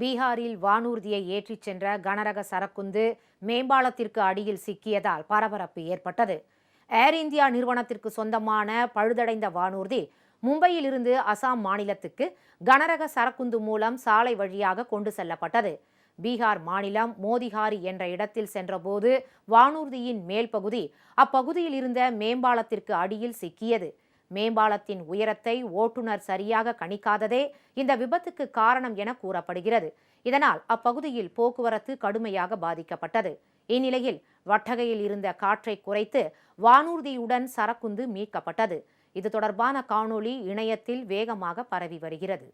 பீகாரில் வானூர்தியை ஏற்றிச் சென்ற கனரக சரக்குந்து மேம்பாலத்திற்கு அடியில் சிக்கியதால் பரபரப்பு ஏற்பட்டது. ஏர் இந்தியா நிறுவனத்திற்கு சொந்தமான பழுதடைந்த வானூர்தி மும்பையில் இருந்து அசாம் மாநிலத்துக்கு கனரக சரக்குந்து மூலம் சாலை வழியாக கொண்டு செல்லப்பட்டது. பீகார் மாநிலம் மோதிஹாரி என்ற இடத்தில் சென்றபோது வானூர்தியின் மேல் பகுதி அப்பகுதியில் இருந்த மேம்பாலத்திற்கு அடியில் சிக்கியது. மேம்பாலத்தின் உயரத்தை ஓட்டுநர் சரியாக கணிக்காததே இந்த விபத்துக்கு காரணம் என கூறப்படுகிறது. இதனால் அப்பகுதியில் போக்குவரத்து கடுமையாக பாதிக்கப்பட்டது. இந்நிலையில் வட்டகையில் இருந்த காற்றை குறைத்து வானூர்தியுடன் சரக்குந்து மீட்கப்பட்டது. இது தொடர்பான காணொளி இணையத்தில் வேகமாக பரவி வருகிறது.